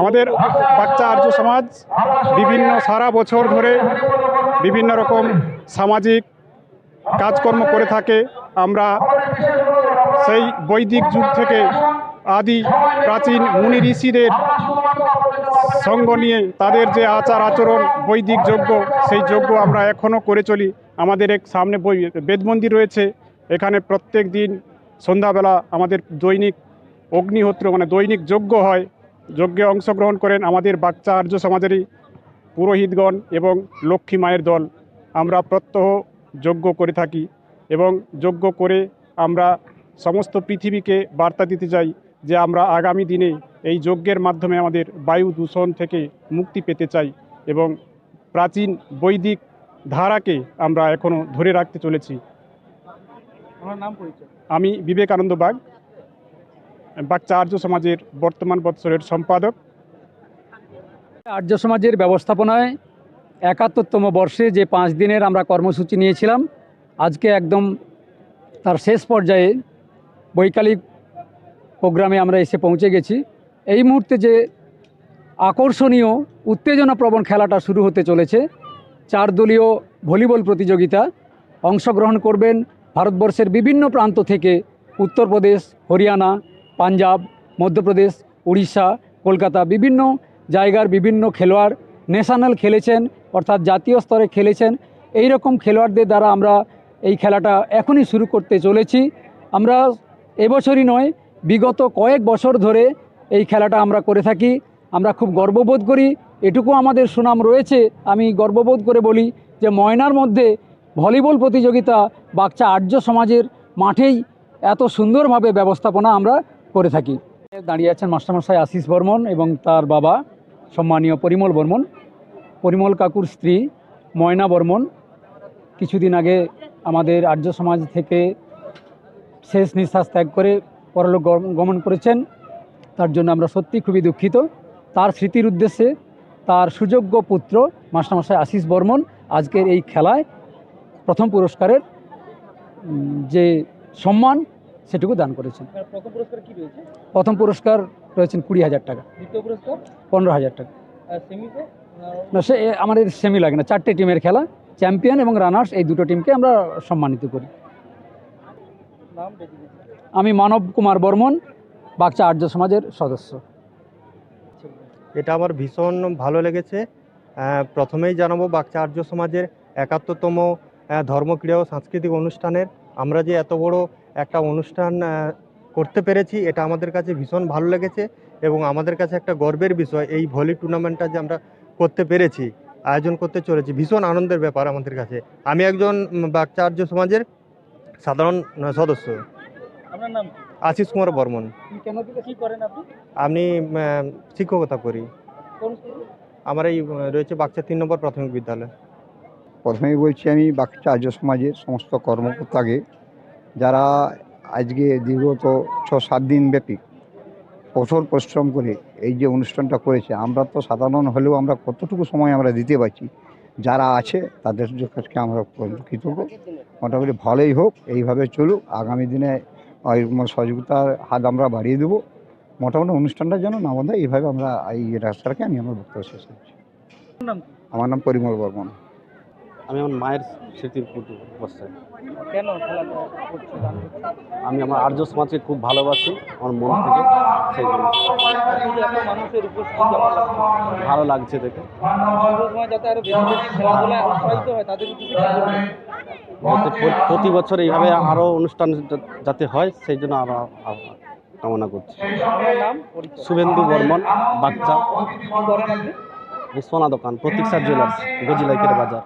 আমাদের বাচ্চা আর্য সমাজ বিভিন্ন সারা বছর ধরে বিভিন্ন রকম সামাজিক কাজকর্ম করে থাকে। আমরা সেই বৈদিক যুগ থেকে আদি প্রাচীন মুনি ঋষিদের সঙ্গ নিয়ে তাদের যে আচার আচরণ, বৈদিক যজ্ঞ, সেই যজ্ঞ আমরা এখনও করে চলি। আমাদের এক সামনে বই, বেদ মন্দির রয়েছে। এখানে প্রত্যেক দিন সন্ধ্যাবেলা আমাদের দৈনিক অগ্নিহোত্র মানে দৈনিক যজ্ঞ হয়। যজ্ঞে অংশগ্রহণ করেন আমাদের বাচ্চা আর্য সমাজেরই পুরোহিতগণ এবং লক্ষ্মী মায়ের দল। আমরা প্রত্যহ যজ্ঞ করে থাকি এবং যজ্ঞ করে আমরা সমস্ত পৃথিবীকে বার্তা দিতে চাই যে আমরা আগামী দিনে এই যজ্ঞের মাধ্যমে আমাদের বায়ু দূষণ থেকে মুক্তি পেতে চাই এবং প্রাচীন বৈদিক ধারাকে আমরা এখনও ধরে রাখতে চলেছি। আমার নাম পরিচয়। আমি বিবেকানন্দ বাগ। বাচ্চা আর্য সমাজের বর্তমান বৎসরের সম্পাদক। আর্য সমাজের ব্যবস্থাপনায় একাত্তরতম বর্ষে যে পাঁচ দিনের আমরা কর্মসূচি নিয়েছিলাম, আজকে একদম তার শেষ পর্যায়ে বৈকালিক প্রোগ্রামে আমরা এসে পৌঁছে গেছি। এই মুহূর্তে যে আকর্ষণীয়, উত্তেজনাপ্রবণ খেলাটা শুরু হতে চলেছে চার দলীয় ভলিবল প্রতিযোগিতা অংশগ্রহণ করবেন ভারতবর্ষের বিভিন্ন প্রান্ত থেকে উত্তরপ্রদেশ, হরিয়ানা পাঞ্জাব, মধ্যপ্রদেশ, উড়িষ্যা, কলকাতা বিভিন্ন জায়গার বিভিন্ন খেলোয়াড় ন্যাশনাল খেলেছেন, অর্থাৎ জাতীয় স্তরে খেলেছেন। এই রকম খেলোয়াড়দের দ্বারা আমরা এই খেলাটা এখনই শুরু করতে চলেছি। আমরা এবছরই নয়, বিগত কয়েক বছর ধরে এই খেলাটা আমরা করে থাকি। আমরা খুব গর্ববোধ করি। এটুকু আমাদের সুনাম রয়েছে। আমি গর্ববোধ করে বলি যে ময়নার মধ্যে ভলিবল প্রতিযোগিতা বাচ্চা আর্য সমাজের মাঠেই এত সুন্দরভাবে ব্যবস্থাপনা আমরা করে থাকি। দাঁড়িয়ে আছেন মাস্টারমশাই আশিস বর্মন এবং তার বাবা সম্মানীয় পরিমল বর্মন, পরিমল কাকুর স্ত্রী ময়না বর্মন। কিছুদিন আগে আমাদের আর্য সমাজ থেকে শেষ নিঃশ্বাস ত্যাগ করে পরলোক গম- গমন করেছেন। তার জন্য আমরা সত্যি খুবই দুঃখিত। তার স্মৃতির উদ্দেশ্যে তার সুযোগ্য পুত্র মাস্টারমশাই আশিস বর্মন আজকের এই খেলায় প্রথম পুরস্কারের যে সম্মান সেটুকু দান করেছেন। প্রথম পুরস্কার কি রয়েছে? প্রথম পুরস্কার রয়েছেন কুড়ি হাজার টাকা। পনেরো হাজার টাকা। না সে আমাদের সেমি লাগে না চারটে টিমের খেলা চ্যাম্পিয়ন এবং রানার্স এই দুটো টিমকে আমরা সম্মানিত করি। আমি মানব কুমার বর্মন বাগচা আর্য সমাজের সদস্য। এটা আমার ভীষণ ভালো লেগেছে। প্রথমেই জানাব বাচ্চা আর্য সমাজের একাত্তরতম আহ, ধর্মক্রীড়া ও সাংস্কৃতিক অনুষ্ঠানের। আমরা যে এত বড় একটা অনুষ্ঠান করতে পেরেছি। এটা আমাদের কাছে ভীষণ ভালো লেগেছে এবং আমাদের কাছে একটা গর্বের বিষয় এই ভলি টুর্নামেন্টটা যে আমরা করতে পেরেছি আয়োজন করতে চলেছি ভীষণ আনন্দের ব্যাপার আমাদের কাছে। আমি একজন উম, বাচ্চা আর্য সমাজের সাধারণ সদস্য। আপনার নাম কি? আশিস কুমার বর্মন। আপনি কেন থেকে কি করেন আপনি? আমি শিক্ষকতা করি। আমার এই রয়েছে বাচ্চা তিন নম্বর প্রাথমিক বিদ্যালয়। প্রথমেই বলছি আমি বাচ্চা আর্য সমাজের সমস্ত কর্মকর্তাকে যারা আজকে দীর্ঘত ছ সাত দিন ব্যাপী কঠোর পরিশ্রম করে এই যে অনুষ্ঠানটা করেছে আমরা তো সাধারণ হলেও আমরা কতটুকু সময় আমরা দিতে পারছি যারা আছে তাদের কাছে আমরা কৃতজ্ঞ। মোটামুটি ভালোই হোক এইভাবে চলুক আগামী দিনে ওই সহযোগিতার হাত আমরা বাড়িয়ে দেবো। মোটামুটি অনুষ্ঠানটা যেন না এইভাবে আমরা এই রাস্তাটাকে আমি আমার বক্তব্য শেষ করছি। আমার নাম পরিমল বর্মন। আমি আমার মায়ের স্মৃতির পুজো বসে কেন? আমি আমার আর্য সমাজকে খুব ভালোবাসি আমার মন থেকে সেই জন্য ভালো লাগছে দেখে। প্রতি বছর এইভাবে আরও অনুষ্ঠান যাতে হয় সেই জন্য আরও কামনা করছি। শুভেন্দু বর্মন বাচ্চা সোনা দোকান প্রতীক্ষা জুয়েলার্স গজিলাইকের বাজার।